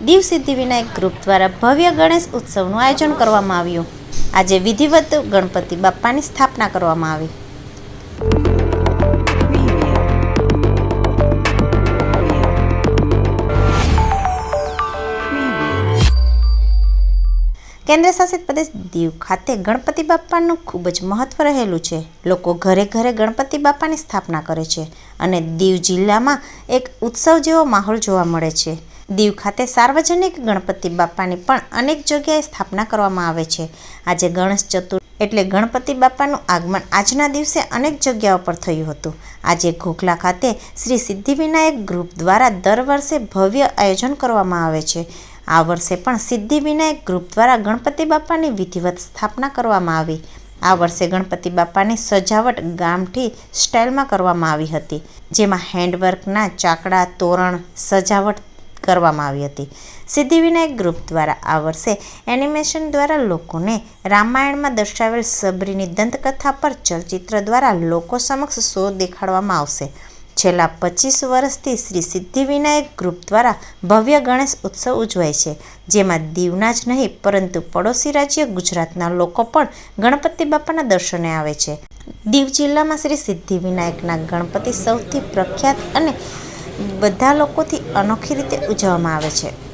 Diu Siddhivinayak group દ્વારા ભવ્ય ગણેશ ઉત્સવનું આયોજન કરવામાં આવ્યું. આજે વિધિવત ગણપતિ બાપ્પાની સ્થાપના કરવામાં આવી. કેન્દ્ર શાસિત પ્રદેશ દીવ ખાતે ગણપતિ બાપ્પાનું ખૂબ જ મહત્વ રહેલું છે. લોકો ઘરે ઘરે ગણપતિ બાપ્પાની સ્થાપના કરે છે અને દીવ જિલ્લામાં એક ઉત્સવ જેવો માહોલ જોવા મળે છે. દીવ ખાતે સાર્વજનિક ગણપતિ બાપ્પાની પણ અનેક જગ્યાએ સ્થાપના કરવામાં આવે છે. આજે ગણેશ ચતુર, એટલે ગણપતિ બાપ્પાનું આગમન આજના દિવસે અનેક જગ્યાઓ પર થયું હતું. આજે ઘોઘલા ખાતે શ્રી સિદ્ધિવિનાયક ગ્રુપ દ્વારા દર વર્ષે ભવ્ય આયોજન કરવામાં આવે છે. આ વર્ષે પણ સિદ્ધિવિનાયક ગ્રુપ દ્વારા ગણપતિ બાપ્પાની વિધિવત સ્થાપના કરવામાં આવી. આ વર્ષે ગણપતિ બાપાની સજાવટ ગામઠી સ્ટાઇલમાં કરવામાં આવી હતી. જેમાં હેન્ડવર્કના ચાકડા, તોરણ, સજાવટ કરવામાં આવી હતી. સિદ્ધિવિનાયક ગ્રુપ દ્વારા આ વર્ષે એનિમેશન દ્વારા લોકોને રામાયણમાં દર્શાવેલ સબરીની દંતકથા પર ચલચિત્ર દ્વારા લોકો સમક્ષ શો દેખાડવામાં આવશે. છેલ્લા પચીસ વર્ષથી શ્રી સિદ્ધિવિનાયક ગ્રુપ દ્વારા ભવ્ય ગણેશ ઉત્સવ ઉજવાય છે. જેમાં દીવના જ નહીં, પરંતુ પડોશી રાજ્ય ગુજરાતના લોકો પણ ગણપતિ બાપાના દર્શને આવે છે. દીવ જિલ્લામાં શ્રી સિદ્ધિવિનાયકના ગણપતિ સૌથી પ્રખ્યાત અને બધા લોકોથી અનોખી રીતે ઉજવવામાં આવે છે.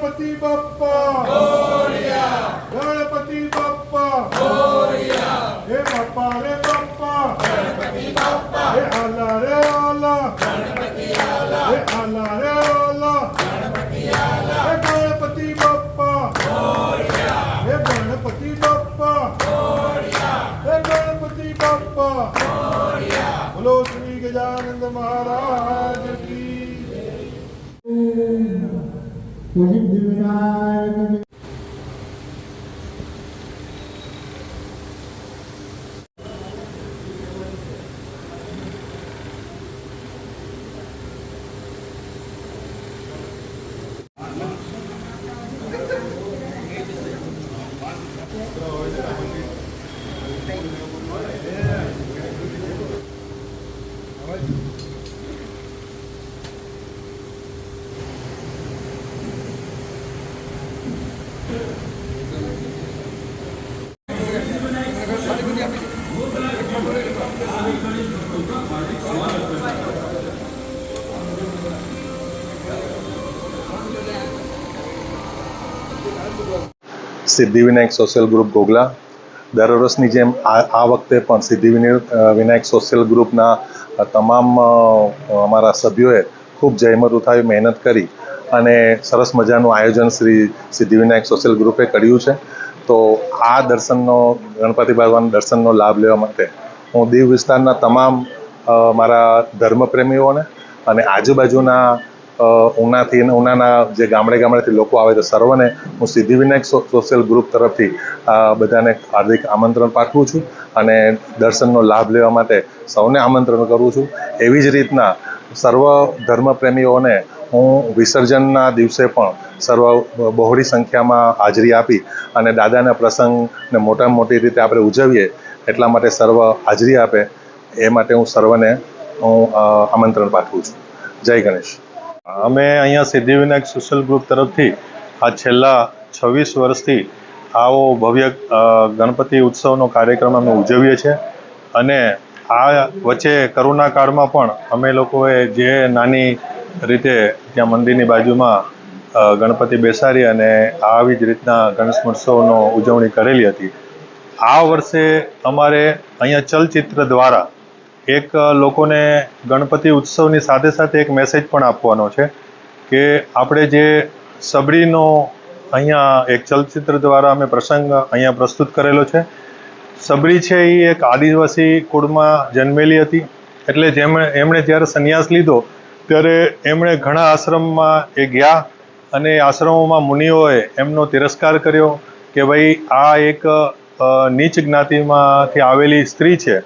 Ganpati Bappa Pero Siddhivinayak social group Gogla. દર વર્ષની જેમ આ વખતે પણ સિદ્ધિ વિનાયક સોશિયલ ગ્રુપના તમામ અમારા સભ્યોએ ખૂબ જયમત ઉઠાવી મહેનત કરી. અને સરસ મજાનું આયોજન શ્રી સિદ્ધિવિનાયક સોશિયલ ગ્રુપે કર્યું છે. તો આ દર્શનનો, ગણપતિ ભગવાન દર્શનનો લાભ લેવા માટે હું દીવ વિસ્તારના તમામ મારા ધર્મપ્રેમીઓને અને આજુબાજુના ઉનાથી અને ઉનાના જે ગામડે ગામડેથી લોકો આવે છે સર્વને હું સિદ્ધિવિનાયક સોશિયલ ગ્રુપ તરફથી બધાને હાર્દિક આમંત્રણ પાઠવું છું અને દર્શનનો લાભ લેવા માટે સૌને આમંત્રણ કરું છું. એવી જ રીતના સર્વ ધર્મપ્રેમીઓને હું વિસર્જનના દિવસે પણ સર્વ બહોળી સંખ્યામાં હાજરી આપી અને દાદાના પ્રસંગને મોટામાં મોટી રીતે આપણે ઉજવીએ એટલા માટે સર્વ હાજરી આપે એ માટે હું સર્વને હું આમંત્રણ પાઠવું છું. જય ગણેશ. અમે અહીંયા સિદ્ધિવિનાયક સોશિયલ ગ્રુપ તરફથી આ છેલ્લા છવ્વીસ વર્ષથી આવો ભવ્ય ગણપતિ ઉત્સવનો કાર્યક્રમ અમે ઉજવીએ છીએ અને આ વચ્ચે કરોના કાળમાં પણ અમે લોકોએ જે નાની રીતે ત્યાં મંદિરની બાજુમાં ગણપતિ બેસાડી અને આવી જ રીતના ગણેશ મહોત્સવનો ઉજવણી કરેલી હતી. આ વર્ષે અમારે અહીંયા ચલચિત્ર દ્વારા એક લોકોને ગણપતિ ઉત્સવની સાથે સાથે એક મેસેજ પણ આપવાનો છે કે આપણે જે સબરીનો અહીંયા એક ચલચિત્ર દ્વારા અમે પ્રસંગ અહીંયા પ્રસ્તુત કરેલો છે. સબરી છે એ એક આદિવાસી કુળમાં જન્મેલી હતી. એટલે જેમણે, એમણે જ્યારે સંન્યાસ લીધો ત્યારે એમણે ઘણા આશ્રમમાં એ ગયા અને આશ્રમોમાં મુનિઓએ એમનો તિરસ્કાર કર્યો કે ભાઈ, આ એક નીચ જ્ઞાતિમાંથી આવેલી સ્ત્રી છે.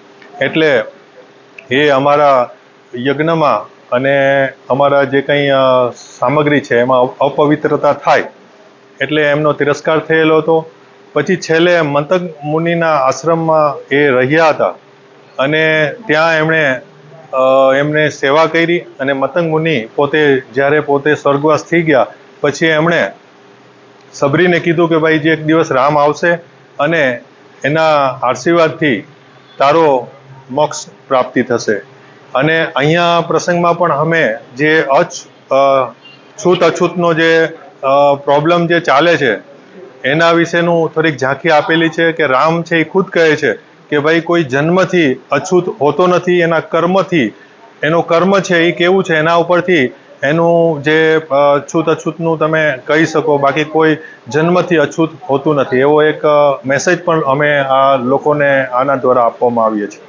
એટલે એ અમારા યજ્ઞમાં અને અમારા જે કંઈ સામગ્રી છે એમાં અપવિત્રતા થાય. એટલે એમનો તિરસ્કાર થયેલો હતો. પછી છેલ્લે મંતક મુનિના આશ્રમમાં એ રહ્યા હતા. અને ત્યાં એમણે એમને સેવા કરી અને મતંગ મુનિ પોતે, જ્યારે પોતે સ્વર્ગવાસ થઈ ગયા, પછી એમણે સબરીને કીધું કે ભાઈ જે એક દિવસ રામ આવશે અને એના આશીર્વાદથી તારો મોક્ષ પ્રાપ્તિ થશે. અને અહીંયા પ્રસંગમાં પણ અમે જે અછ છૂત અછૂતનો જે પ્રોબ્લેમ જે ચાલે છે, એના વિશેનું થોડીક ઝાંખી આપેલી છે કે રામ છે એ ખુદ કહે છે. કે ભાઈ કોઈ જન્મથી અછૂત હોતો નથી, એના કર્મથી, એનો કર્મ છે એ કેવું છે એના ઉપરથી એનું જે છૂત અછૂતનું તમે કહી શકો, બાકી કોઈ જન્મથી અછૂત હોતું નથી. એવો એક મેસેજ પણ અમે આ લોકોને આના દ્વારા આપવામાં આવીએ છીએ.